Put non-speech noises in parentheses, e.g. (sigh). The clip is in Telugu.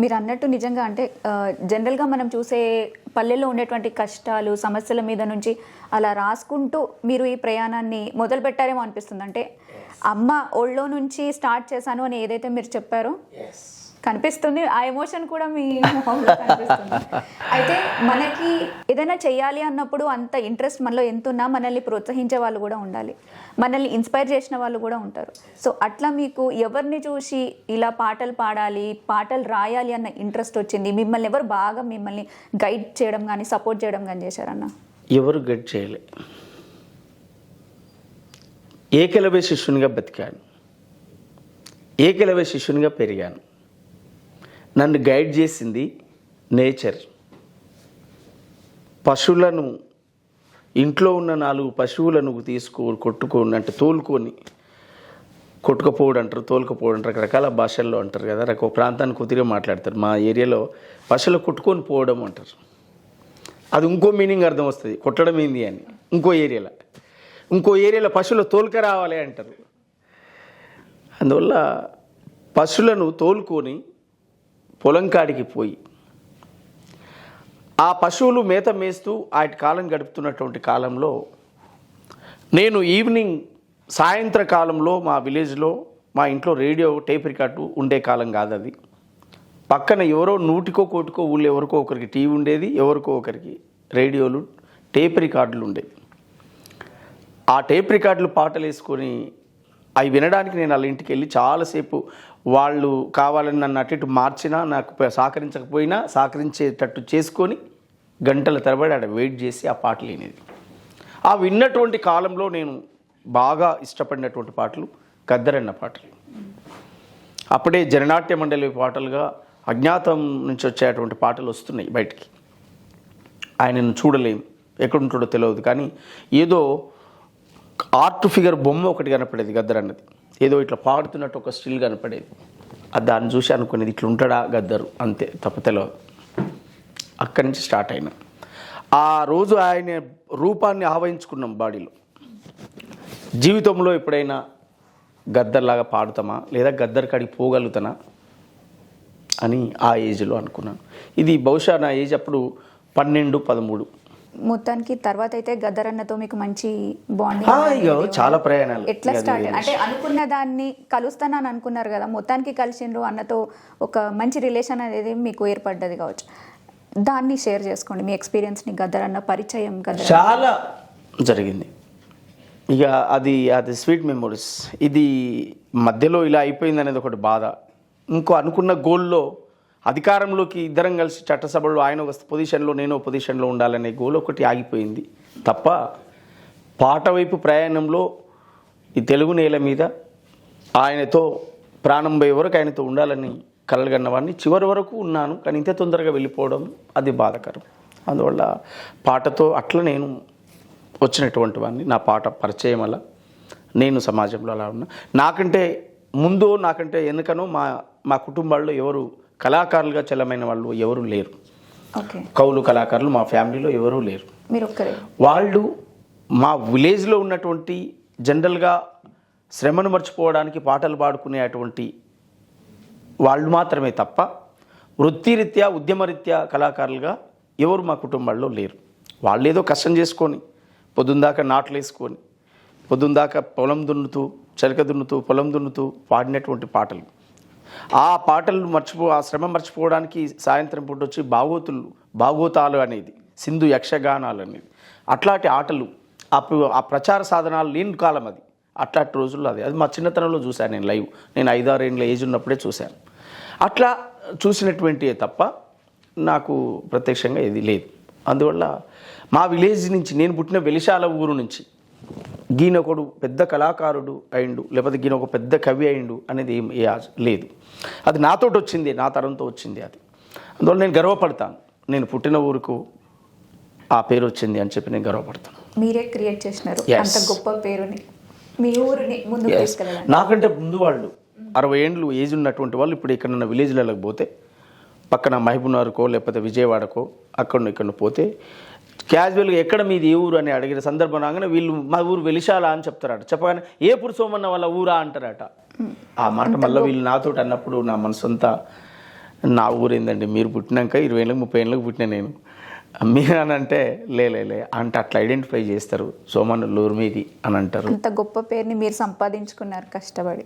మీరు అన్నట్టు నిజంగా అంటే జనరల్గా మనం చూసే పల్లెల్లో ఉండేటువంటి కష్టాలు సమస్యల మీద నుంచి అలా రాసుకుంటూ మీరు ఈ ప్రయాణాన్ని మొదలు పెట్టారేమో అనిపిస్తుంది. అంటే అమ్మ ఒళ్ళో నుంచి స్టార్ట్ చేశాను అని ఏదైతే మీరు చెప్పారో కనిపిస్తుంది. ఆ ఎమోషన్ కూడా మీ (laughs) మొహంలో కనిపిస్తుంది. అయితే మనకి ఏదైనా చేయాలి అన్నప్పుడు అంత ఇంట్రెస్ట్ మనలో ఎంత ఉన్నా మనల్ని ప్రోత్సహించే వాళ్ళు కూడా ఉండాలి. మనల్ని ఇన్స్పైర్ చేసిన వాళ్ళు కూడా ఉంటారు. సో అట్లా మీకు ఎవరిని చూసి ఇలా పాటలు పాడాలి పాటలు రాయాలి అన్న ఇంట్రెస్ట్ వచ్చింది? మిమ్మల్ని ఎవరు బాగా మిమ్మల్ని గైడ్ చేయడం కానీ సపోర్ట్ చేయడం కానీ చేశారన్న? ఎవరు గైడ్ చేయలే? ఏకలవ్య శిష్యునిగా బతికాను. ఏకలవ్య శిష్యునిగా పెరిగాను. నన్ను గైడ్ చేసింది నేచర్. పశువులను ఇంట్లో ఉన్న నాలుగు పశువులను తీసుకో కొట్టుకొని అంటే తోలుకొని కొట్టుకపోవడం అంటారు తోలుకపోవడం అంటారు రకరకాల భాషల్లో అంటారు కదా రక ప్రాంతానికి కొద్దిగా మాట్లాడతారు. మా ఏరియాలో పశువులు కొట్టుకొని పోవడం అంటారు. అది ఇంకో మీనింగ్ అర్థం వస్తుంది కొట్టడం ఏంది అని. ఇంకో ఏరియాలో. ఇంకో ఏరియాలో పశువులు తోలుక రావాలి అంటారు. అందువల్ల పశువులను తోలుకొని పొలం కాడికి పోయి ఆ పశువులు మేత మేస్తూ వాటి కాలం గడుపుతున్నటువంటి కాలంలో నేను ఈవినింగ్ సాయంత్ర కాలంలో మా విలేజ్లో మా ఇంట్లో రేడియో టేప్ రికార్డు ఉండే కాలం కాదు అది పక్కన ఎవరో నూటికో కోటికో ఊళ్ళో ఎవరికో ఒకరికి టీవీ ఉండేది ఎవరికో ఒకరికి రేడియోలు టేప్ రికార్డులు ఉండేవి. ఆ టేప్ రికార్డులు పాటలు వేసుకొని అవి వినడానికి నేను వాళ్ళ ఇంటికి వెళ్ళి చాలాసేపు వాళ్ళు కావాలని నన్ను అటు ఇటు మార్చినా నాకు సహకరించకపోయినా సహకరించేటట్టు చేసుకొని గంటల తరబడి ఆడ వెయిట్ చేసి ఆ పాటలు వినేది ఆ విన్నటువంటి కాలంలో నేను బాగా ఇష్టపడినటువంటి పాటలు గద్దరన్న పాటలు. అప్పుడే జననాట్య మండలి పాటలుగా అజ్ఞాతం నుంచి వచ్చేటువంటి పాటలు వస్తున్నాయి బయటికి. ఆయనను చూడలేం ఎక్కడుంటాడో తెలియదు కానీ ఏదో ఆర్ట్ ఫిగర్ బొమ్మ ఒకటి కనపడేది గద్దర్ అన్నది. ఏదో ఇట్లా పాడుతున్నట్టు ఒక స్టిల్ కనపడేది. అది దాన్ని చూసి అనుకునేది ఇట్లా ఉంటాడా గద్దరు? అంతే తప్ప తెలియదు అక్కడి నుంచి స్టార్ట్ అయినా. ఆ రోజు ఆయన రూపాన్ని ఆవహించుకున్నాం బాడీలో. జీవితంలో ఎప్పుడైనా గద్దర్లాగా పాడుతామా? లేదా గద్దర్ కాడికి పోగలుగుతానా? అని ఆ ఏజ్లో అనుకున్నాను. ఇది బహుశా నా ఏజ్ అప్పుడు పన్నెండు పదమూడు. మొత్తానికి తర్వాత అయితే గద్దరన్నతో మీకు మంచి బాండింగ్ చాలా ప్రయాణాలు. ఎట్లా స్టార్ట్ అంటే అనుకున్న దాన్ని కలుస్తానని అనుకున్నారు కదా మొత్తానికి కలిసిండ్రు అన్నతో ఒక మంచి రిలేషన్ అనేది మీకు ఏర్పడ్డది కావచ్చు. దాన్ని షేర్ చేసుకోండి మీ ఎక్స్పీరియన్స్ని గద్దరన్న పరిచయం గద్దర్ చాలా జరిగింది. ఇక అది అది స్వీట్ మెమొరీస్ ఇది మధ్యలో ఇలా అయిపోయింది అనేది ఒకటి బాధ. ఇంకో అనుకున్న గోల్లో అధికారంలోకి ఇద్దరం కలిసి చట్టసభలో ఆయన ఒక పొజిషన్లో నేను పొజిషన్లో ఉండాలనే గోల్ ఒకటి ఆగిపోయింది. తప్ప పాట వైపు ప్రయాణంలో ఈ తెలుగు నేల మీద ఆయనతో ప్రాణం పోయే వరకు ఆయనతో ఉండాలని కలగన్నవాడిని చివరి వరకు ఉన్నాను కానీ ఇంత తొందరగా వెళ్ళిపోవడం అది బాధకరం. అందువల్ల పాటతో అట్లా నేను వచ్చినటువంటి వాడిని. నా పాట పరిచయం అలా నేను సమాజంలో అలా ఉన్నా. నాకంటే ముందు నాకంటే ఎందుకనో మా మా కుటుంబాల్లో ఎవరు కళాకారులుగా చెల్లమైన వాళ్ళు ఎవరు లేరు. కౌలు కళాకారులు మా ఫ్యామిలీలో ఎవరూ లేరు. వాళ్ళు మా విలేజ్లో ఉన్నటువంటి జనరల్గా శ్రమను మర్చిపోవడానికి పాటలు పాడుకునేటువంటి వాళ్ళు మాత్రమే తప్ప వృత్తిరీత్యా ఉద్యమరీత్యా కళాకారులుగా ఎవరు మా కుటుంబాల్లో లేరు. వాళ్ళు ఏదో కష్టం చేసుకొని పొద్దుందాకా నాట్లు వేసుకొని పొద్దుందాకా పొలం దున్నుతూ చెలక దున్నుతూ పొలం దున్నుతూ పాడినటువంటి పాటలు. ఆ పాటలు మర్చిపో ఆ శ్రమ మర్చిపోవడానికి సాయంత్రం పూట వచ్చి భాగోతులు భాగోతాలు అనేది సింధు యక్షగానాలు అనేది. అట్లాంటి ఆటలు అప్పుడు ఆ ప్రచార సాధనాలు లేని కాలం అది. అట్లాంటి రోజుల్లో అది. అది మా చిన్నతనంలో చూశాను నేను లైవ్. నేను ఐదారేళ్ళ ఏజ్ ఉన్నప్పుడే చూశాను. అట్లా చూసినటువంటి తప్ప నాకు ప్రత్యక్షంగా ఇది లేదు. అందువల్ల మా విలేజ్ నుంచి నేను పుట్టిన వెలిశాల ఊరు నుంచి గీన ఒకడు పెద్ద కళాకారుడు అయిండు లేకపోతే గీన ఒక పెద్ద కవి అయిండు అనేది ఏం లేదు. అది నాతోటి వచ్చింది నా తరంతో వచ్చింది అది. అందువల్ల నేను గర్వపడతాను. నేను పుట్టిన ఊరుకు ఆ పేరు వచ్చింది అని చెప్పి నేను గర్వపడతాను. మీరే క్రియేట్ చేసినారు. అంత గొప్ప పేరుని. మీ ఊరిని. తీసుకెళ్ళడానికి. నాకంటే ముందు వాళ్ళు అరవై ఏండ్లు ఏజ్ ఉన్నటువంటి వాళ్ళు ఇప్పుడు ఎక్కడన్నా విలేజ్లకు పోతే పక్కన మహబూబ్నగర్కో లేకపోతే విజయవాడకో అక్కడ ఇక్కడ పోతే క్యాజువల్గా ఎక్కడ మీది ఏ ఊరు అని అడిగిన సందర్భం రాగానే వీళ్ళు మా ఊరు వెలిశాల అని చెప్తారట. చెప్పగానే ఏ పురుషోమన్న వాళ్ళ ఊరా అంటారట. ఆ మాట మళ్ళీ వీళ్ళు నాతోటి అన్నప్పుడు నా మనసంతా నా ఊరేందండి మీరు పుట్టినాక ఇరవై ఏళ్ళకి ముప్పై ఏళ్ళకి పుట్టిన నేను? మీరు అని అంటే లే లే, లే అంటే అట్లా ఐడెంటిఫై చేస్తారు సోమన్ లూరు మీది అని అంటారు. అంత గొప్ప పేరుని మీరు సంపాదించుకున్నారు కష్టపడి.